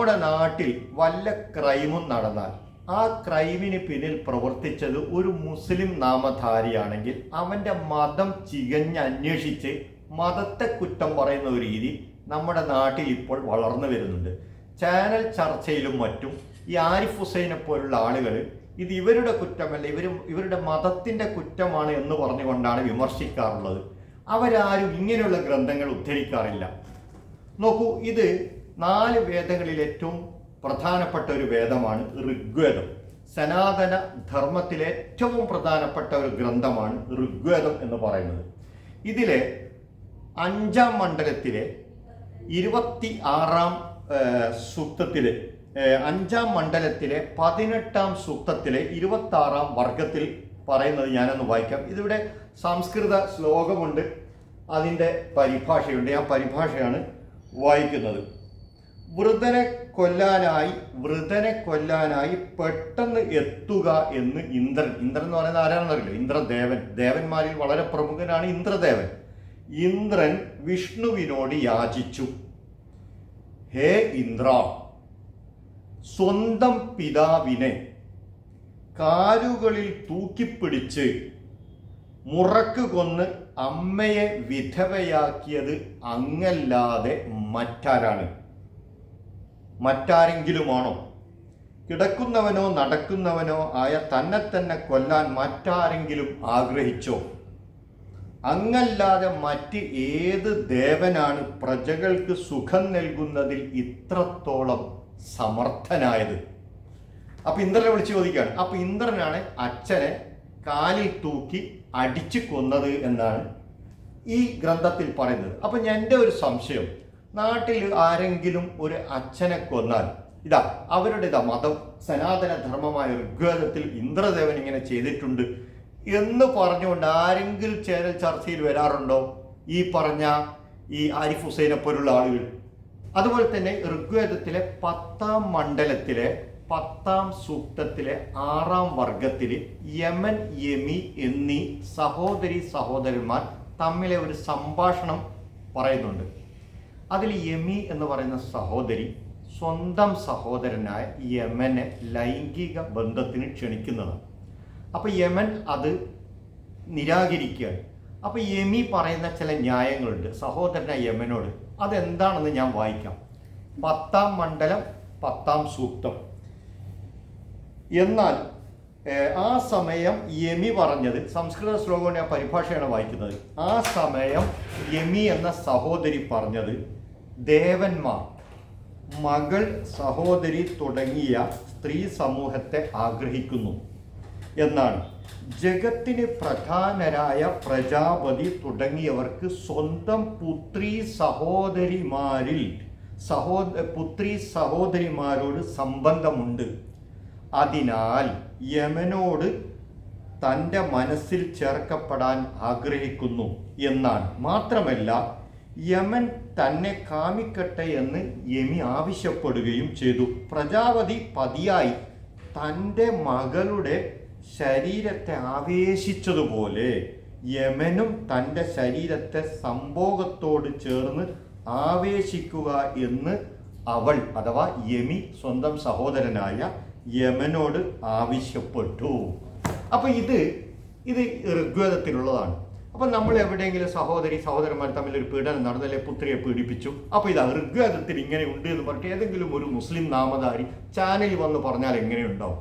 നമ്മുടെ നാട്ടിൽ വല്ല ക്രൈമും നടന്നാൽ ആ ക്രൈമിന് പിന്നിൽ പ്രവർത്തിച്ചത് ഒരു മുസ്ലിം നാമധാരിയാണെങ്കിൽ അവന്റെ മതം ചികഞ്ഞ് അന്വേഷിച്ച് മതത്തെ കുറ്റം പറയുന്ന ഒരു രീതി നമ്മുടെ നാട്ടിൽ ഇപ്പോൾ വളർന്നു വരുന്നുണ്ട്. ചാനൽ ചർച്ചയിലും മറ്റും ഈ ആരിഫ് ഹുസൈനെ പോലുള്ള ആളുകൾ ഇത് ഇവരുടെ കുറ്റമല്ല ഇവർ ഇവരുടെ മതത്തിന്റെ കുറ്റമാണ് എന്ന് പറഞ്ഞുകൊണ്ടാണ് വിമർശിക്കാറുള്ളത്. അവരാരും ഇങ്ങനെയുള്ള ഗ്രന്ഥങ്ങൾ ഉദ്ധരിക്കാറില്ല. നോക്കൂ ഇത് നാല് വേദങ്ങളിൽ ഏറ്റവും പ്രധാനപ്പെട്ട ഒരു വേദമാണ് ഋഗ്വേദം. സനാതന ധർമ്മത്തിലെ ഏറ്റവും പ്രധാനപ്പെട്ട ഒരു ഗ്രന്ഥമാണ് ഋഗ്വേദം എന്ന് പറയുന്നത്. ഇതിലെ അഞ്ചാം മണ്ഡലത്തിലെ ഇരുപത്തി ആറാം സൂക്തത്തിലെ അഞ്ചാം മണ്ഡലത്തിലെ പതിനെട്ടാം സൂക്തത്തിലെ ഇരുപത്തി ആറാം വർഗത്തിൽ പറയുന്നത് ഞാനൊന്ന് വായിക്കാം. ഇതിവിടെ സംസ്കൃത ശ്ലോകമുണ്ട്. അതിന്റെ പരിഭാഷയുണ്ട്. ആ പരിഭാഷയാണ് വായിക്കുന്നത്. വൃതനെ കൊല്ലാനായി വൃതനെ കൊല്ലാനായി പെട്ടെന്ന് എത്തുക എന്ന് ഇന്ദ്രൻ ഇന്ദ്രൻ എന്ന് പറയുന്നത് ആരാണെന്നറിയില്ല ഇന്ദ്രദേവൻ. ദേവന്മാരിൽ വളരെ പ്രമുഖനാണ് ഇന്ദ്രദേവൻ. ഇന്ദ്രൻ വിഷ്ണുവിനോട് യാചിച്ചു. ഹേ ഇന്ദ്ര സ്വന്തം പിതാവിനെ കാലുകളിൽ തൂക്കിപ്പിടിച്ച് മുറക്ക് കൊന്ന് അമ്മയെ വിധവയാക്കിയത് അങ്ങല്ലാതെ മറ്റാരാണ്? മറ്റാരെങ്കിലുമാണോ? കിടക്കുന്നവനോ നടക്കുന്നവനോ ആയ തന്നെ തന്നെ കൊല്ലാൻ മറ്റാരെങ്കിലും ആഗ്രഹിച്ചോ? അങ്ങല്ലാതെ മറ്റ് ഏത് ദേവനാണ് പ്രജകൾക്ക് സുഖം നൽകുന്നതിൽ ഇത്രത്തോളം സമർത്ഥനായത്? അപ്പൊ ഇന്ദ്രനെ വിളിച്ച് ചോദിക്കുകയാണ്. അപ്പൊ ഇന്ദ്രനാണ് അച്ഛനെ കാലിൽ തൂക്കി അടിച്ചു കൊന്നത് എന്നാണ് ഈ ഗ്രന്ഥത്തിൽ പറയുന്നത്. അപ്പൊ എന്റെ ഒരു സംശയം. നാട്ടിൽ ആരെങ്കിലും ഒരു അച്ഛനെ കൊന്നാൽ ഇതാ അവരുടെ ഇതാ മതം സനാതന ധർമ്മമായ ഋഗ്വേദത്തിൽ ഇന്ദ്രദേവൻ ഇങ്ങനെ ചെയ്തിട്ടുണ്ട് എന്ന് പറഞ്ഞുകൊണ്ട് ആരെങ്കിലും ചേരൽ ചർച്ചയിൽ വരാറുണ്ടോ? ഈ പറഞ്ഞ ഈ ആരിഫ് ഹുസൈനെ പോലുള്ള ആളുകൾ. അതുപോലെ തന്നെ ഋഗ്വേദത്തിലെ പത്താം മണ്ഡലത്തിലെ പത്താം സൂക്തത്തിലെ ആറാം വർഗത്തിൽ യമൻ യമി എന്നീ സഹോദരി സഹോദരന്മാർ തമ്മിലെ ഒരു സംഭാഷണം പറയുന്നുണ്ട്. അതിൽ യമി എന്ന് പറയുന്ന സഹോദരി സ്വന്തം സഹോദരനായ യമനെ ലൈംഗിക ബന്ധത്തിന് ക്ഷണിക്കുന്നതാണ്. അപ്പൊ യമൻ അത് നിരാകരിക്കുകയാണ്. അപ്പൊ യമി പറയുന്ന ചില ന്യായങ്ങളുണ്ട് സഹോദരനായ യമനോട്. അതെന്താണെന്ന് ഞാൻ വായിക്കാം. പത്താം മണ്ഡലം പത്താം സൂക്തം. എന്നാൽ ആ സമയം യമി പറഞ്ഞത് സംസ്കൃത ശ്ലോകം ഞാൻ പരിഭാഷയാണ് വായിക്കുന്നത്. ആ സമയം യമി എന്ന സഹോദരി പറഞ്ഞത് ദേവന്മാർ മകൾ സഹോദരി തുടങ്ങിയ സ്ത്രീ സമൂഹത്തെ ആഗ്രഹിക്കുന്നു. എന്നാണ്. ജഗത്തിന് പ്രധാനരായ പ്രജാപതി തുടങ്ങിയവർക്ക് സ്വന്തം പുത്രി സഹോദരിമാരിൽ സഹോദ പുത്രി സഹോദരിമാരോട് സംബന്ധമുണ്ട്. അതിനാൽ യമനോട് തന്റെ മനസ്സിൽ ചേർക്കപ്പെടാൻ ആഗ്രഹിക്കുന്നു എന്നാണ്. മാത്രമല്ല യമൻ തന്നെ കാമിക്കട്ടെ എന്ന് യമി ആവശ്യപ്പെടുകയും ചെയ്തു. പ്രജാപതി പതിയായി. തന്റെ മകളുടെ ശരീരത്തെ ആവേശിച്ചതുപോലെ യമനും തന്റെ ശരീരത്തെ സംഭോഗത്തോട് ചേർന്ന് ആവേശിക്കുക എന്ന് അവൾ അഥവാ യമി സ്വന്തം സഹോദരനായ യമനോട് ആവശ്യപ്പെട്ടു. അപ്പോൾ ഇത് ഇത് ഋഗ്വേദത്തിലുള്ളതാണ്. അപ്പൊ നമ്മൾ എവിടെയെങ്കിലും സഹോദരി സഹോദരന്മാർ തമ്മിൽ ഒരു പീഡനം നടന്നല്ലേ പുത്രിയെ പീഡിപ്പിച്ചു? അപ്പോൾ ഇത് ഋഗ്വേദത്തിൽ ഇങ്ങനെ ഉണ്ട് എന്ന് പറഞ്ഞിട്ട് ഏതെങ്കിലും ഒരു മുസ്ലിം നാമധാരി ചാനലിൽ വന്ന് പറഞ്ഞാൽ എങ്ങനെയുണ്ടാവും?